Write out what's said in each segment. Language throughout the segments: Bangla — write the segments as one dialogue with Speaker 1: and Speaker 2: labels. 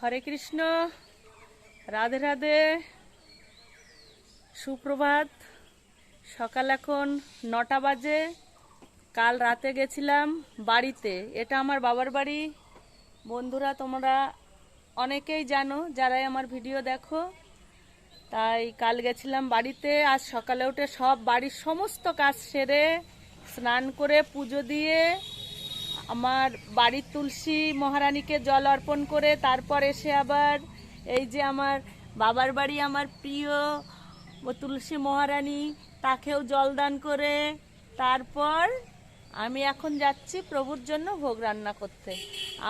Speaker 1: হরে কৃষ্ণ রাধে রাধে সুপ্রভাত সকাল এখন নটা বাজে কাল রাতে গেছিলাম বাড়িতে এটা আমার বাবার বাড়ি বন্ধুরা তোমরা অনেকেই জানো যারাই আমার ভিডিও দেখো তাই কাল গেছিলাম বাড়িতে আজ সকালে উঠে সব বাড়ির সমস্ত কাজ সেরে স্নান করে পুজো দিয়ে আমার বাড়ির তুলসী মহারানীকে জল অর্পণ করে তারপর এসে আবার এই যে আমার বাবার বাড়ি আমার প্রিয় তুলসী মহারানী তাকেও জল দান করে তারপর আমি এখন যাচ্ছি প্রভুর জন্য ভোগ রান্না করতে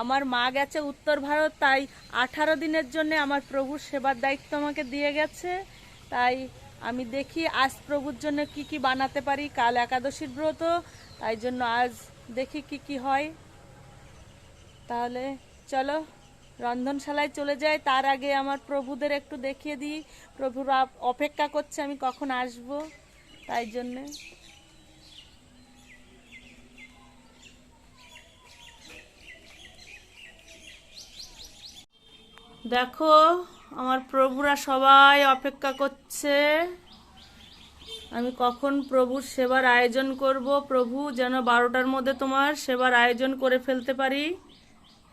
Speaker 1: আমার মা গেছে উত্তর ভারত তাই আঠারো দিনের জন্য আমার প্রভুর সেবার দায়িত্ব আমাকে দিয়ে গেছে তাই আমি দেখি আজ প্রভুর জন্য কি কি বানাতে পারি কাল একাদশীর ব্রত তাই জন্য আজ দেখি কি কি হয় তাহলে চলো রন্ধনশালায় চলে যাই তার আগে আমার প্রভুদের একটু দেখিয়ে দিই প্রভুরা অপেক্ষা করছে আমি কখন আসব তাই জন্যে দেখো আমার প্রভুরা সবাই অপেক্ষা করছে আমি কখন প্রভুর সেবার আয়োজন করব প্রভু যেন বারোটার মধ্যে তোমার সেবার আয়োজন করে ফেলতে পারি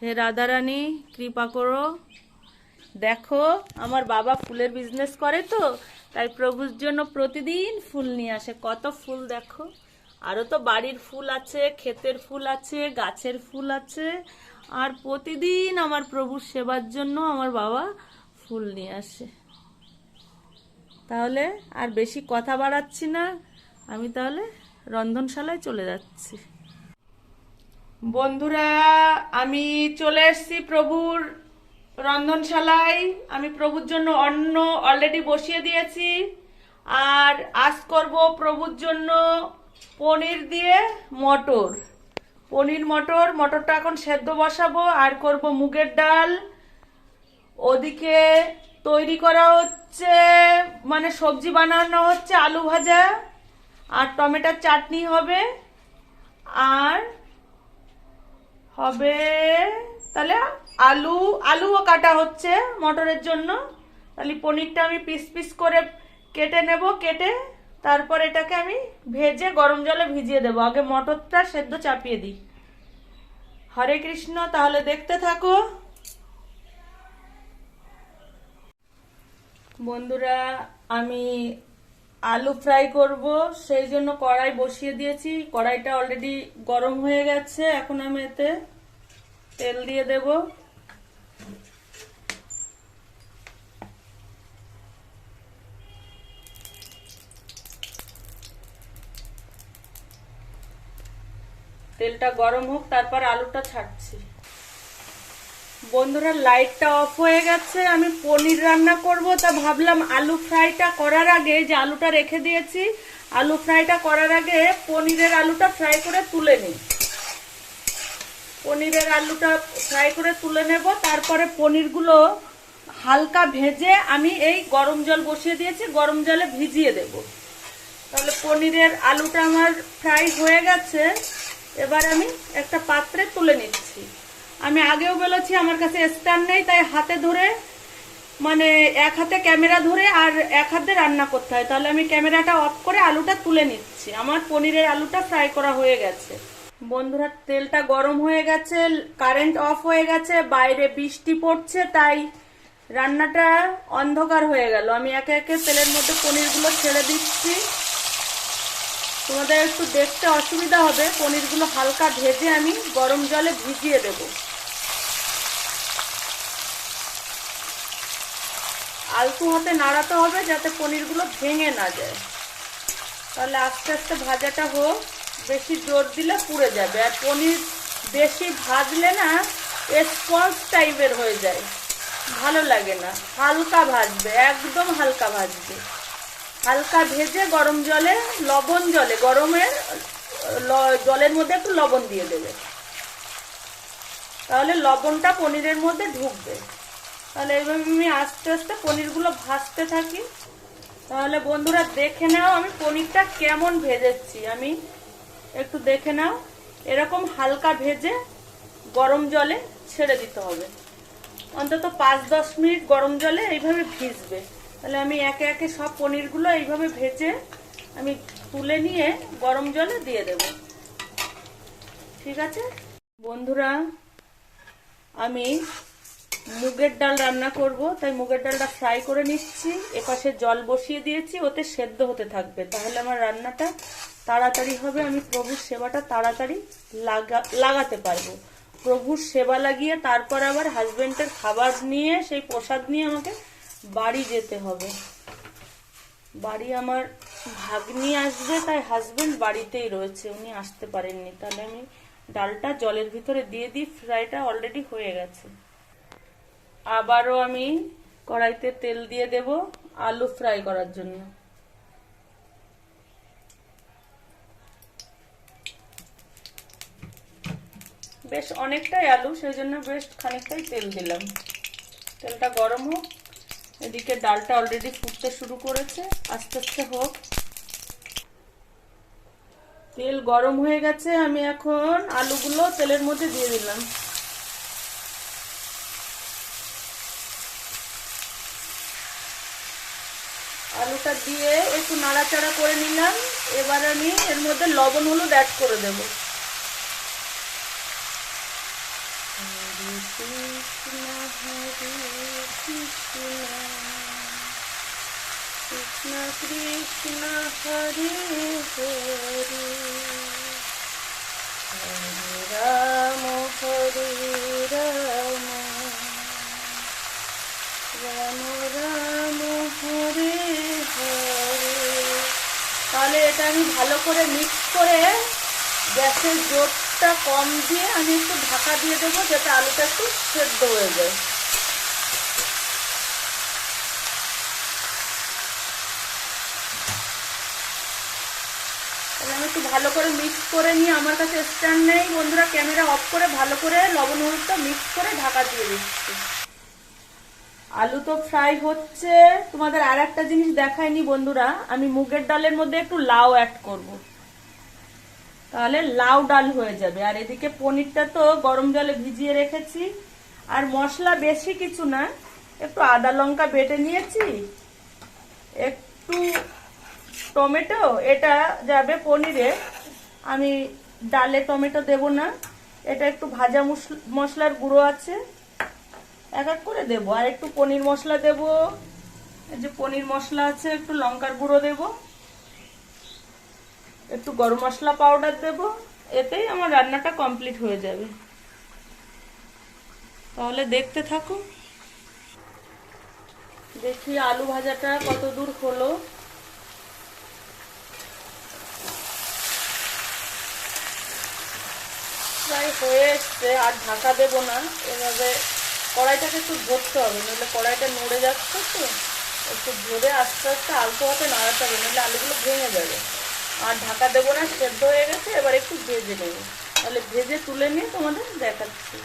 Speaker 1: হে রাধারানী কৃপা করো দেখো আমার বাবা ফুলের বিজনেস করে তো তাই প্রভুর জন্য প্রতিদিন ফুল নিয়ে আসে কত ফুল দেখো আরও তো বাড়ির ফুল আছে ক্ষেতের ফুল আছে গাছের ফুল আছে আর প্রতিদিন আমার প্রভুর সেবার জন্য আমার বাবা ফুল নিয়ে আসে তাহলে আর বেশি কথা বাড়াচ্ছি না আমি তাহলে রন্ধনশালায় চলে যাচ্ছি বন্ধুরা আমি চলে এসছি প্রভুর রন্ধনশালায় আমি প্রভুর জন্য অন্ন অলরেডি বসিয়ে দিয়েছি আর আজ করব প্রভুর জন্য পনির দিয়ে মটর পনির মটর মটরটা এখন সেদ্ধ বসাবো আর করব মুগের ডাল ওদিকে তৈরি করা হচ্ছে মানে সবজি বানানো হচ্ছে আলু ভাজা আর টমেটোর চাটনি হবে আর হবে তাহলে আলু আলুও কাটা হচ্ছে মটরের জন্য তাহলে পনিরটা আমি পিস পিস করে কেটে নেব কেটে তারপর এটাকে আমি ভেজে গরম জলে ভিজিয়ে দেবো আগে মটরটা সেদ্ধ চাপিয়ে দিই হরে কৃষ্ণ তাহলে দেখতে থাকো বন্ধুরা আমি আলু ফ্রাই করব সেই জন্য কড়াই বসিয়ে দিয়েছি কড়াইটা অলরেডি গরম হয়ে গেছে এখন আমি এতে তেল দিয়ে দেব তেলটা গরম হোক তারপর আলুটা ছাড়ছি বন্ধুরা লাইটটা অফ হয়ে গেছে আমি পনির রান্না করব তা ভাবলাম আলু ফ্রাইটা করার আগে যে আলুটা রেখে দিয়েছি আলু ফ্রাইটা করার আগে পনিরের আলুটা ফ্রাই করে তুলে নিই পনিরের আলুটা ফ্রাই করে তুলে নেব তারপরে পনিরগুলো হালকা ভেজে আমি এই গরম জল বসিয়ে দিয়েছি গরম জলে ভিজিয়ে দেব তাহলে পনিরের আলুটা আমার ফ্রাই হয়ে গেছে এবার আমি একটা পাত্রে তুলে নিচ্ছি আমি আগেও বলেছি আমার কাছে স্ট্যান্ড নেই তাই হাতে ধরে মানে এক হাতে ক্যামেরা ধরে আর এক হাতে রান্না করতে হয় তাহলে আমি ক্যামেরাটা অফ করে আলুটা তুলে নিচ্ছি আমার পনিরের আলুটা ফ্রাই করা হয়ে গেছে বন্ধুরা তেলটা গরম হয়ে গেছে কারেন্ট অফ হয়ে গেছে বাইরে বৃষ্টি পড়ছে তাই রান্নাটা অন্ধকার হয়ে গেল আমি একে একে তেলের মধ্যে পনিরগুলো ছেড়ে দিচ্ছি তোমাদের একটু দেখতে অসুবিধা হবে পনিরগুলো হালকা ভেজে আমি গরম জলে ভিজিয়ে দেবো আলতু হাতে নাড়াতে হবে যাতে পনিরগুলো ভেঙে না যায় তাহলে আস্তে আস্তে ভাজাটা হোক বেশি জোর দিলে পুড়ে যাবে আর পনির বেশি ভাজলে না স্পঞ্জ টাইপের হয়ে যায় ভালো লাগে না হালকা ভাজবে একদম হালকা ভাজবে হালকা ভেজে গরম জলে লবণ জলে গরমের জলের মধ্যে একটু লবণ দিয়ে দেবে তাহলে লবণটা পনিরের মধ্যে ঢুকবে তাহলে এইভাবে আমি আস্তে আস্তে পনিরগুলো ভাজতে থাকি তাহলে বন্ধুরা দেখে নাও আমি পনিরটা কেমন ভেজেছি আমি একটু দেখে নাও এরকম হালকা ভেজে গরম জলে ছেড়ে দিতে হবে অন্তত পাঁচ দশ মিনিট গরম জলে এইভাবে ভিজবে তাহলে আমি একে একে সব পনিরগুলো এইভাবে ভেজে আমি তুলে নিয়ে গরম জলে দিয়ে দেব ঠিক আছে বন্ধুরা আমি মুগের ডাল রান্না করব তাই মুগের ডালটা ফ্রাই করে নিচ্ছি এপাশে জল বসিয়ে দিয়েছি ওতে সেদ্ধ হতে থাকবে তাহলে আমার রান্নাটা তাড়াতাড়ি হবে আমি প্রভুর সেবাটা তাড়াতাড়ি লাগা লাগাতে পারবো প্রভুর সেবা লাগিয়ে তারপর আবার হাজবেন্ডের খাবার নিয়ে সেই প্রসাদ নিয়ে আমাকে বাড়ি যেতে হবে বাড়ি আমার ভাগ্নি আসবে তাই হাজবেন্ড বাড়িতেই রয়েছে উনি আসতে পারেননি তাহলে আমি ডালটা জলের ভিতরে দিয়ে দিই ফ্রাইটা অলরেডি হয়ে গেছে আবারও আমি কড়াইতে তেল দিয়ে দেব আলু ফ্রাই করার জন্য বেশ অনেকটাই আলু সেই জন্য বেশ খানিকটাই তেল দিলাম তেলটা গরম হোক এদিকে ডালটা অলরেডি ফুটতে শুরু করেছে আস্তে আস্তে হোক তেল গরম হয়ে গেছে আমি এখন আলুগুলো তেলের মধ্যে দিয়ে দিলাম দিয়ে একটু নাড়াচাড়া করে নিলাম এবার আমি এর মধ্যে লবণ হলুদ অ্যাড করে দেব কৃষ্ণ কৃষ্ণ হরে হরে রাম হরে রাম রাম রাম এটা আমি ভালো করে মিক্স করে গ্যাসের জোরটা কম দিয়ে আমি একটু ঢাকা দিয়ে দেবো যাতে আলুটা একটু সেদ্ধ হয়ে যায় আমি একটু ভালো করে মিক্স করে নিয়ে আমার কাছে স্ট্যান্ড নেই বন্ধুরা ক্যামেরা অফ করে ভালো করে লবণ হলুদটা মিক্স করে ঢাকা দিয়ে দিচ্ছি আলু তো ফ্রাই হচ্ছে তোমাদের আর একটা জিনিস দেখায়নি বন্ধুরা আমি মুগের ডালের মধ্যে একটু লাউ অ্যাড করব। তাহলে লাউ ডাল হয়ে যাবে আর এদিকে পনিরটা তো গরম জলে ভিজিয়ে রেখেছি আর মশলা বেশি কিছু না একটু আদা লঙ্কা বেটে নিয়েছি একটু টমেটো এটা যাবে পনিরে আমি ডালে টমেটো দেব না এটা একটু ভাজা মশলার গুঁড়ো আছে এক এক করে দেবো আর একটু পনির মশলা দেব যে পনির মশলা আছে একটু লঙ্কার গুঁড়ো দেব একটু গরম মশলা পাউডার দেব এতেই আমার রান্নাটা কমপ্লিট হয়ে যাবে তাহলে দেখতে থাকুন দেখি আলু ভাজাটা কত দূর হলো প্রায় হয়ে এসছে আর ঢাকা দেব না এভাবে কড়াইটাকে একটু ভরতে হবে নইলে কড়াইটা নড়ে যাচ্ছে তো একটু ভরে আস্তে আস্তে আলতো হাতে নাড়াতে হবে নইলে আলুগুলো ভেঙে যাবে আর ঢাকা দেবো না সেদ্ধ হয়ে গেছে এবার একটু ভেজে নেবো তাহলে ভেজে তুলে নিয়ে তোমাদের দেখাচ্ছি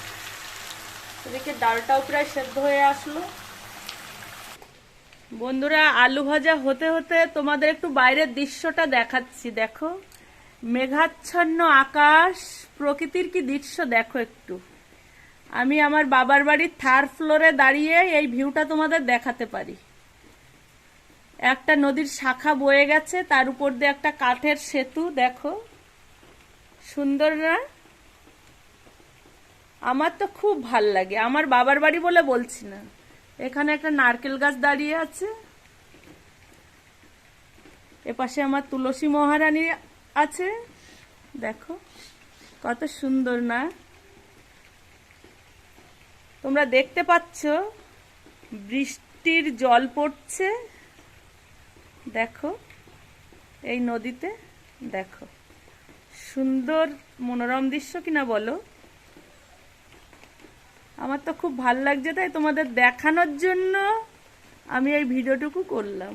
Speaker 1: এদিকে ডালটাও প্রায় সেদ্ধ হয়ে আসলো বন্ধুরা আলু ভাজা হতে হতে তোমাদের একটু বাইরের দৃশ্যটা দেখাচ্ছি দেখো মেঘাচ্ছন্ন আকাশ প্রকৃতির কি দৃশ্য দেখো একটু আমি আমার বাবার বাড়ির থার্ড ফ্লোরে দাঁড়িয়ে এই ভিউটা তোমাদের দেখাতে পারি একটা নদীর শাখা বয়ে গেছে তার উপর দিয়ে একটা কাঠের সেতু দেখো সুন্দর না আমার তো খুব ভাল লাগে আমার বাবার বাড়ি বলে বলছি না এখানে একটা নারকেল গাছ দাঁড়িয়ে আছে এপাশে আমার তুলসী মহারানী আছে দেখো কত সুন্দর না তোমরা দেখতে পাচ্ছ বৃষ্টির জল পড়ছে দেখো এই নদীতে দেখো সুন্দর মনোরম দৃশ্য কিনা বলো আমার তো খুব ভাল লাগছে তাই তোমাদের দেখানোর জন্য আমি এই ভিডিওটুকু করলাম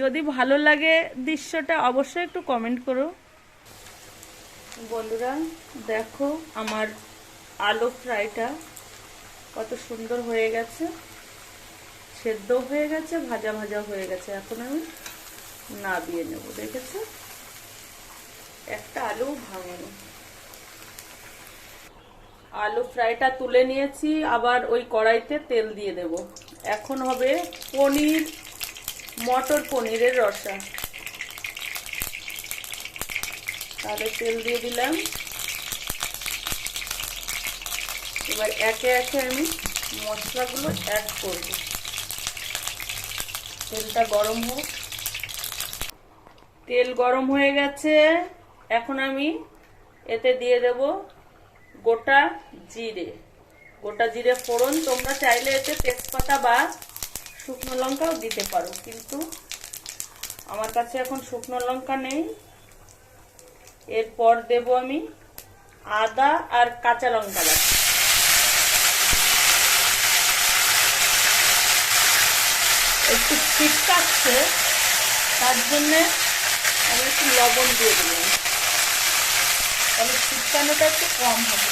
Speaker 1: যদি ভালো লাগে দৃশ্যটা অবশ্যই একটু কমেন্ট করো বন্ধুরা দেখো আমার আলু ফ্রাইটা কত সুন্দর হয়ে গেছে সেদ্ধ হয়ে গেছে ভাজা ভাজা হয়ে গেছে এখন আমি না দিয়ে নেব দেখেছো একটা আলু ভাঙানো আলু ফ্রাইটা তুলে নিয়েছি আবার ওই কড়াইতে তেল দিয়ে দেব এখন হবে পনির মটর পনিরের রসা তাহলে তেল দিয়ে দিলাম এবার একে একে আমি মশলাগুলো অ্যাড করব তেলটা গরম হোক তেল গরম হয়ে গেছে এখন আমি এতে দিয়ে দেব গোটা জিরে গোটা জিরে ফোড়ন তোমরা চাইলে এতে তেজপাতা বা শুকনো লঙ্কাও দিতে পারো কিন্তু আমার কাছে এখন শুকনো লঙ্কা নেই এরপর দেব আমি আদা আর কাঁচা লঙ্কা বাটা একটু ছিটকাচ্ছে তার জন্যে আমি একটু লবণ দিয়ে দিলাম তাহলে ছিটকানোটা একটু কম হবে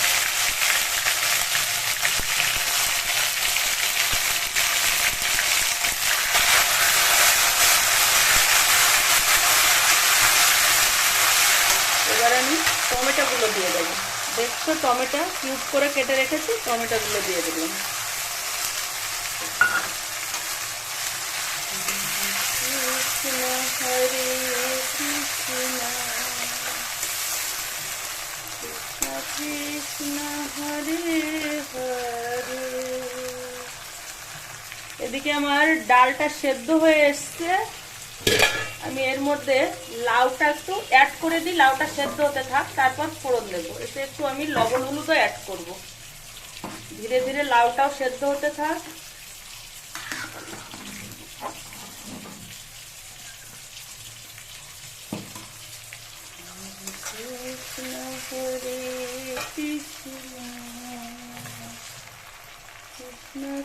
Speaker 1: একশো টমেটো কিউব করে কেটে রেখেছি টমেটোগুলো দিয়ে দিলাম এদিকে আমার ডালটা সেদ্ধ হয়ে এসছে আমি এর মধ্যে লাউটা একটু অ্যাড করে দিই লাউটা সেদ্ধ হতে থাক তারপর ফোড়ন দেবো এতে একটু আমি লবণ হলুদও অ্যাড করব ধীরে ধীরে লাউটাও সেদ্ধ হতে থাক কৃষ্ণ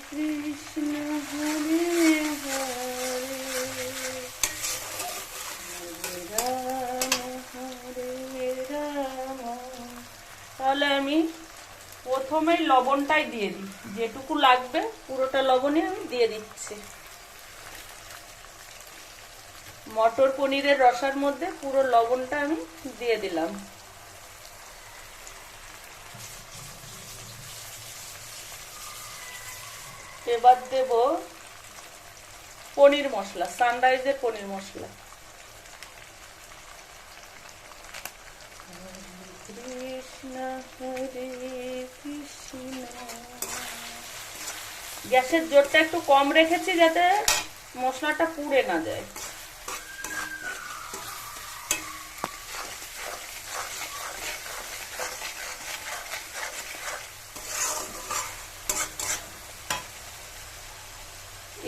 Speaker 1: কৃষ্ণ হরে প্রথমেই লবণটাই দিয়ে দিই যেটুকু লাগবে পুরোটা লবণই আমি দিয়ে দিচ্ছি মটর পনিরের রসার মধ্যে পুরো লবণটা আমি দিয়ে দিলাম এবার দেব পনির মশলা সানরাইজের পনির মশলা গ্যাসের জোরটা একটু কম রেখেছি যাতে মশলাটা পুড়ে না যায়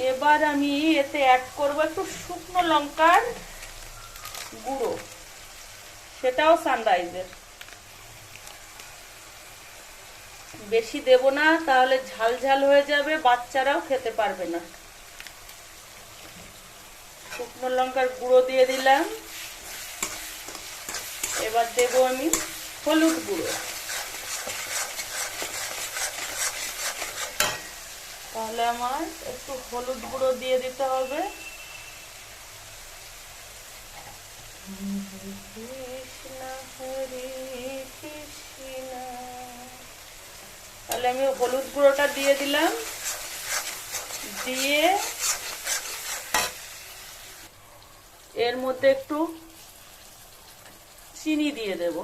Speaker 1: এবার আমি এতে অ্যাড করব একটু শুকনো লঙ্কার গুঁড়ো সেটাও সানরাইজের বেশি দেব না তাহলে ঝাল ঝাল হয়ে যাবে বাচ্চারাও খেতে পারবে না শুকনো লঙ্কার গুঁড়ো দিয়ে দিলাম এবার দেব আমি হলুদ গুঁড়ো তাহলে আমার একটু হলুদ গুঁড়ো দিয়ে দিতে হবে কৃষ্ণ হরি তাহলে আমি হলুদ গুঁড়োটা দিয়ে দিলাম দিয়ে এর মধ্যে একটু চিনি দিয়ে দেব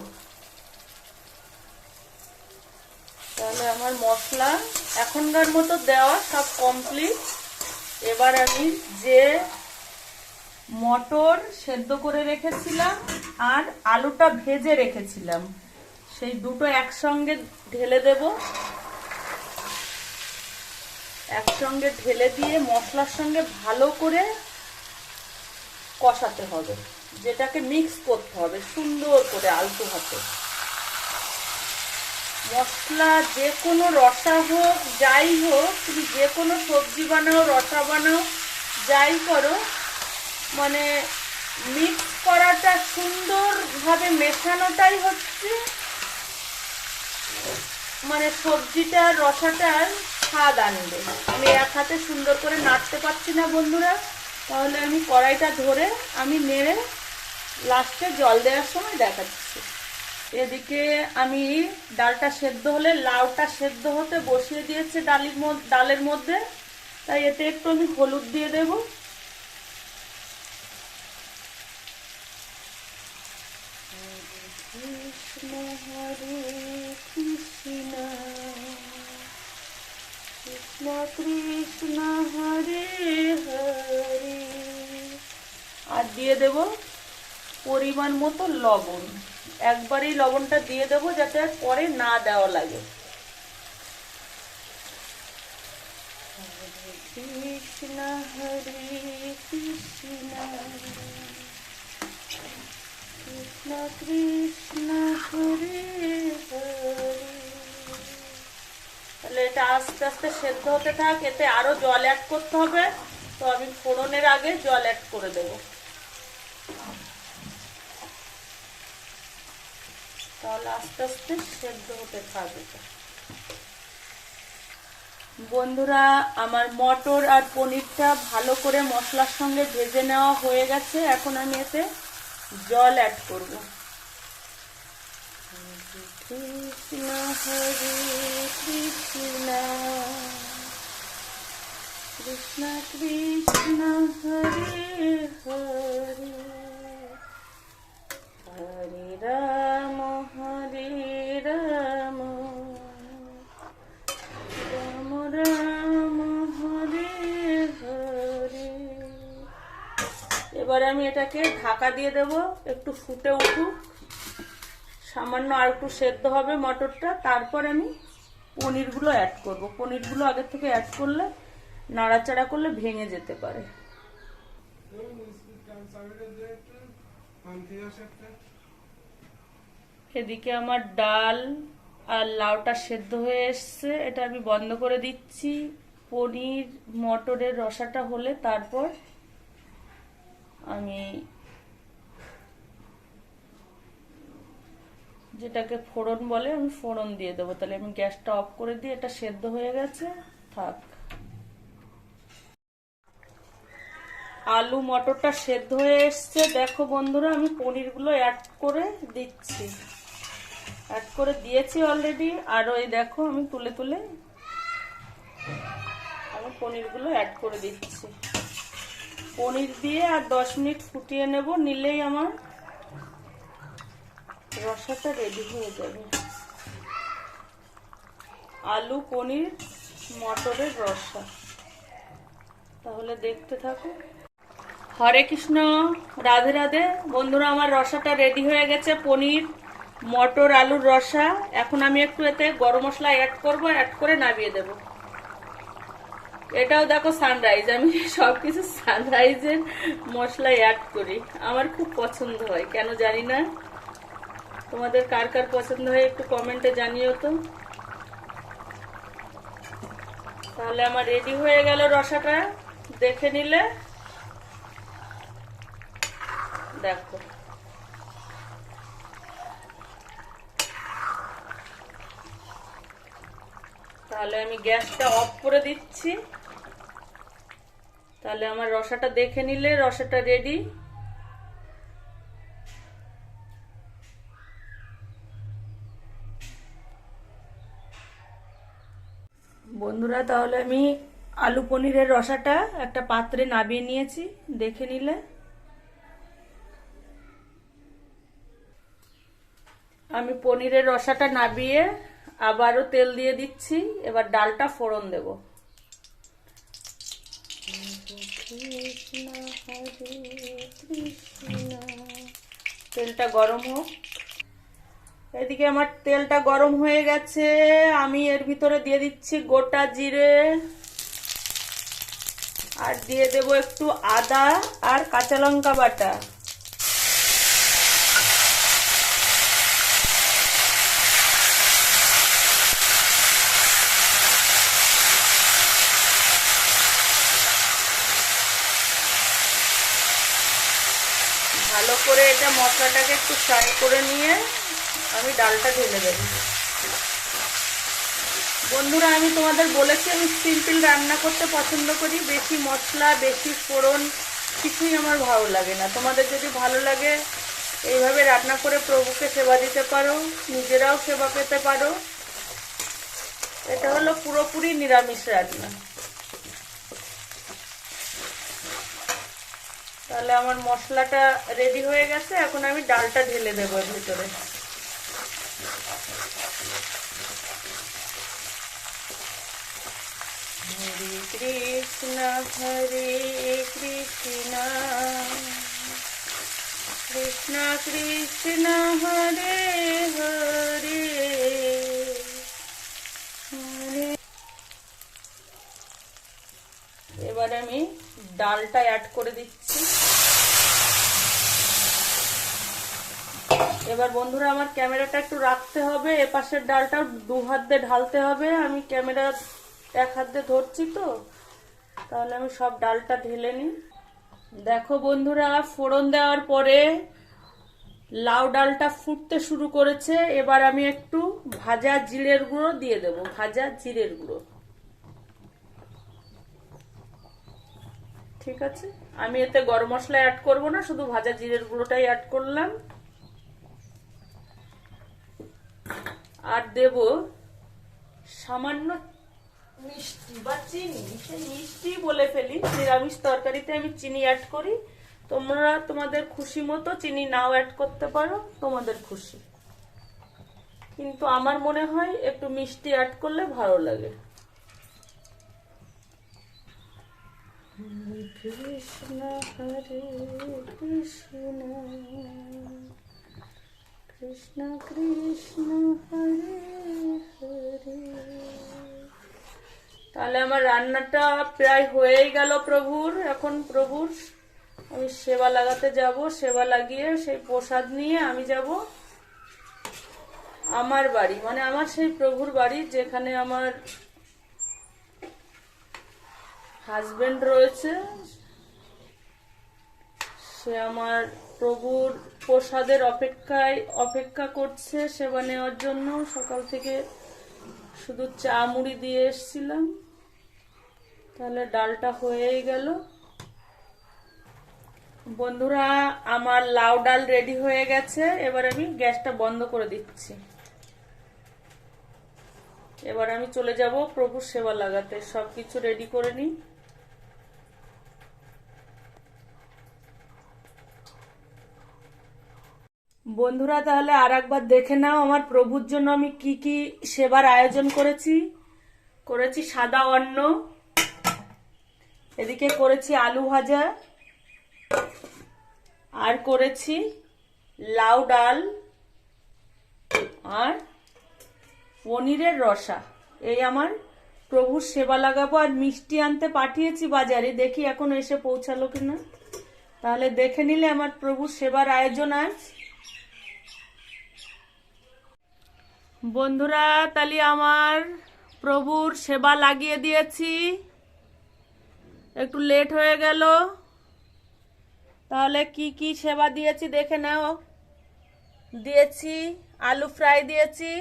Speaker 1: তাহলে আমার মশলা এখনকার মতো দেওয়া সব কমপ্লিট এবার আমি যে মটর সেদ্ধ করে রেখেছিলাম আর আলুটা ভেজে রেখেছিলাম সেই দুটো একসঙ্গে ঢেলে দেব একসঙ্গে ঢেলে দিয়ে মশলার সঙ্গে ভালো করে কষাতে হবে যেটাকে মিক্স করতে হবে সুন্দর করে আলতু হাতে মশলা যে কোনো রসা হোক যাই হোক তুমি যে কোনো সবজি বানাও রসা বানাও যাই করো মানে মিক্স করাটা সুন্দরভাবে মেশানোটাই হচ্ছে মানে সবজিটার রসাটার স্বাদ আনবে আমি এক হাতে সুন্দর করে নাড়তে পারছি না বন্ধুরা তাহলে আমি কড়াইটা ধরে আমি নেড়ে লাস্টে জল দেওয়ার সময় দেখাচ্ছি এদিকে আমি ডালটা সেদ্ধ হলে লাউটা সেদ্ধ হতে বসিয়ে দিয়েছে ডালির ডালের মধ্যে তাই এতে একটু আমি হলুদ দিয়ে দেবো কৃষ্ণ হরে হরে আর দিয়ে দেব পরিমাণ মতো লবণ একবারই লবণটা দিয়ে দেব যাতে আর পরে না দেওয়া লাগে কৃষ্ণ হরে কৃষ্ণ কৃষ্ণ কৃষ্ণ হরে হরে তাহলে এটা আস্তে আস্তে সেদ্ধ হতে থাক এতে আরও জল অ্যাড করতে হবে তো আমি ফোড়নের আগে জল অ্যাড করে দেব তাহলে আস্তে আস্তে সেদ্ধ হতে থাকবে বন্ধুরা আমার মটর আর পনিরটা ভালো করে মশলার সঙ্গে ভেজে নেওয়া হয়ে গেছে এখন আমি এতে জল অ্যাড করবো কৃষ্ণ হরে কৃষ্ণ কৃষ্ণ কৃষ্ণ হরে হরে হরে রাম হরে রাম রাম রাম হরে হরে এবার আমি এটাকে ঢাকা দিয়ে দেব একটু ফুটে উঠুক সামান্য আর একটু সেদ্ধ হবে মটরটা তারপর আমি পনিরগুলো অ্যাড করব পনিরগুলো আগের থেকে অ্যাড করলে নাড়াচাড়া করলে ভেঙে যেতে পারে এদিকে আমার ডাল আর লাউটা সেদ্ধ হয়ে এসছে এটা আমি বন্ধ করে দিচ্ছি পনির মটরের রসাটা হলে তারপর আমি যেটাকে ফোড়ন বলে আমি ফোড়ন দিয়ে দেবো তাহলে আমি গ্যাসটা অফ করে দিয়ে এটা সেদ্ধ হয়ে গেছে থাক আলু মটরটা সেদ্ধ হয়ে এসছে দেখো বন্ধুরা আমি পনিরগুলো অ্যাড করে দিচ্ছি অ্যাড করে দিয়েছি অলরেডি আর ওই দেখো আমি তুলে তুলে আমি পনিরগুলো অ্যাড করে দিচ্ছি পনির দিয়ে আর দশ মিনিট ফুটিয়ে নেব নিলেই আমার রসাটা রেডি হয়ে যাবে আলু পনির মটরের রসা তাহলে দেখতে থাকো হরে কৃষ্ণ রাধে রাধে বন্ধুরা আমার রসাটা রেডি হয়ে গেছে পনির মটর আলুর রসা এখন আমি একটু এতে গরম মশলা অ্যাড করব অ্যাড করে নামিয়ে দেব এটাও দেখো সানরাইজ আমি সব কিছু সানরাইজের মশলা অ্যাড করি আমার খুব পছন্দ হয় কেন জানি না তোমাদের কার কার পছন্দ হয় একটু কমেন্টে জানিও তো তাহলে আমার রেডি হয়ে গেল রসাটা দেখে নিলে দেখো তাহলে আমি গ্যাসটা অফ করে দিচ্ছি তাহলে আমার রসাটা দেখে নিলে রসাটা রেডি বন্ধুরা তাহলে আমি আলু পনিরের রসাটা একটা পাত্রে নাবিয়ে নিয়েছি দেখে নিলে আমি পনিরের রসাটা নাবিয়ে আবারও তেল দিয়ে দিচ্ছি এবার ডালটা ফোড়ন দেব তেলটা গরম হোক এদিকে আমার তেলটা গরম হয়ে গেছে আমি এর ভিতরে দিয়ে দিচ্ছি গোটা জিরে আর দিয়ে দেব একটু আদা আর কাঁচা লঙ্কা বাটা ভালো করে এটা মশলাটাকে একটু ফ্রাই করে নিয়ে আমি ডালটা ঢেলে দেব বন্ধুরা আমি তোমাদের বলেছি আমি সিম্পল রান্না করতে পছন্দ করি বেশি মশলা বেশি ফোড়ন কিছুই আমার ভালো লাগে না তোমাদের যদি ভালো লাগে এইভাবে রান্না করে প্রভুকে সেবা দিতে পারো নিজেরাও সেবা পেতে পারো এটা হলো পুরোপুরি নিরামিষ রান্না তাহলে আমার মশলাটা রেডি হয়ে গেছে এখন আমি ডালটা ঢেলে দেবো ভিতরে কৃষ্ণ হরে কৃষ্ণ কৃষ্ণ কৃষ্ণ হরে হরে এবার আমি ডালটা অ্যাড করে দিচ্ছি এবার বন্ধুরা আমার ক্যামেরাটা একটু রাখতে হবে এপাশের ডালটা দু হাত দিয়ে ঢালতে হবে আমি ক্যামেরা এক হাত ধরছি তো তাহলে আমি সব ডালটা ঢেলে নিই দেখো বন্ধুরা ফোড়ন দেওয়ার পরে লাউ ডালটা ফুটতে শুরু করেছে এবার আমি একটু ভাজা জিরের গুঁড়ো দিয়ে দেব ভাজা জিরের গুঁড়ো ঠিক আছে আমি এতে গরম মশলা অ্যাড করব না শুধু ভাজা জিরের গুঁড়োটাই অ্যাড করলাম আর দেব সামান্য মিষ্টি বা চিনি সেই মিষ্টি বলে ফেলি নিরামিষ তরকারিতে আমি চিনি অ্যাড করি তোমরা তোমাদের খুশি মতো চিনি নাও অ্যাড করতে পারো তোমাদের খুশি কিন্তু আমার মনে হয় একটু মিষ্টি অ্যাড করলে ভালো লাগে কৃষ্ণ হরে কৃষ্ণ কৃষ্ণ কৃষ্ণ হরে হরে তাহলে আমার রান্নাটা প্রায় হয়েই গেল প্রভুর এখন প্রভুর আমি সেবা লাগাতে যাব সেবা লাগিয়ে সেই প্রসাদ নিয়ে আমি যাব আমার বাড়ি মানে আমার সেই প্রভুর বাড়ি যেখানে আমার হাজবেন্ড রয়েছে সে আমার প্রভুর প্রসাদের অপেক্ষায় অপেক্ষা করছে সেবা নেওয়ার জন্য সকাল থেকে শুধু চা মুড়ি দিয়ে এসছিলাম তাহলে ডালটা হয়েই গেল বন্ধুরা আমার লাউ ডাল রেডি হয়ে গেছে এবার আমি গ্যাসটা বন্ধ করে দিচ্ছি এবার আমি চলে যাব প্রভুর সেবা লাগাতে সব কিছু রেডি করে নিই বন্ধুরা তাহলে আর একবার দেখে নাও আমার প্রভুর জন্য আমি কি কি সেবার আয়োজন করেছি করেছি সাদা অন্ন এদিকে করেছি আলু ভাজা আর করেছি লাউ ডাল আর পনিরের রসা এই আমার প্রভুর সেবা লাগাবো আর মিষ্টি আনতে পাঠিয়েছি বাজারে দেখি এখন এসে পৌঁছালো কিনা তাহলে দেখে নিলে আমার প্রভুর সেবার আয়োজন আজ বন্ধুরা তাহলে আমার প্রভুর সেবা লাগিয়ে দিয়েছি একটু লেট হয়ে গেল তাহলে কি কি সেবা দিয়েছি দেখে নাও দিয়েছি আলু ফ্রাই দিয়েছি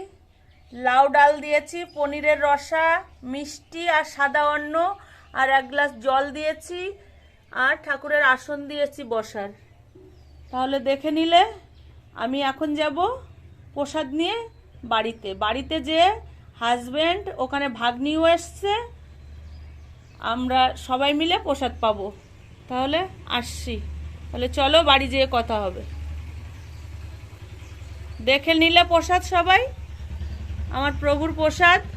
Speaker 1: লাউ ডাল দিয়েছি পনিরের রসা মিষ্টি আর সাদা অন্ন আর এক গ্লাস জল দিয়েছি আর ঠাকুরের আসন দিয়েছি বসার তাহলে দেখে নিলে আমি এখন যাব প্রসাদ নিয়ে বাড়িতে বাড়িতে যে হাজব্যান্ড ওখানে ভাগ্নিও এসছে আমরা সবাই মিলে প্রসাদ পাবো তাহলে আসছি তাহলে চলো বাড়ি যেয়ে কথা হবে দেখে নিলে প্রসাদ সবাই আমার প্রভুর প্রসাদ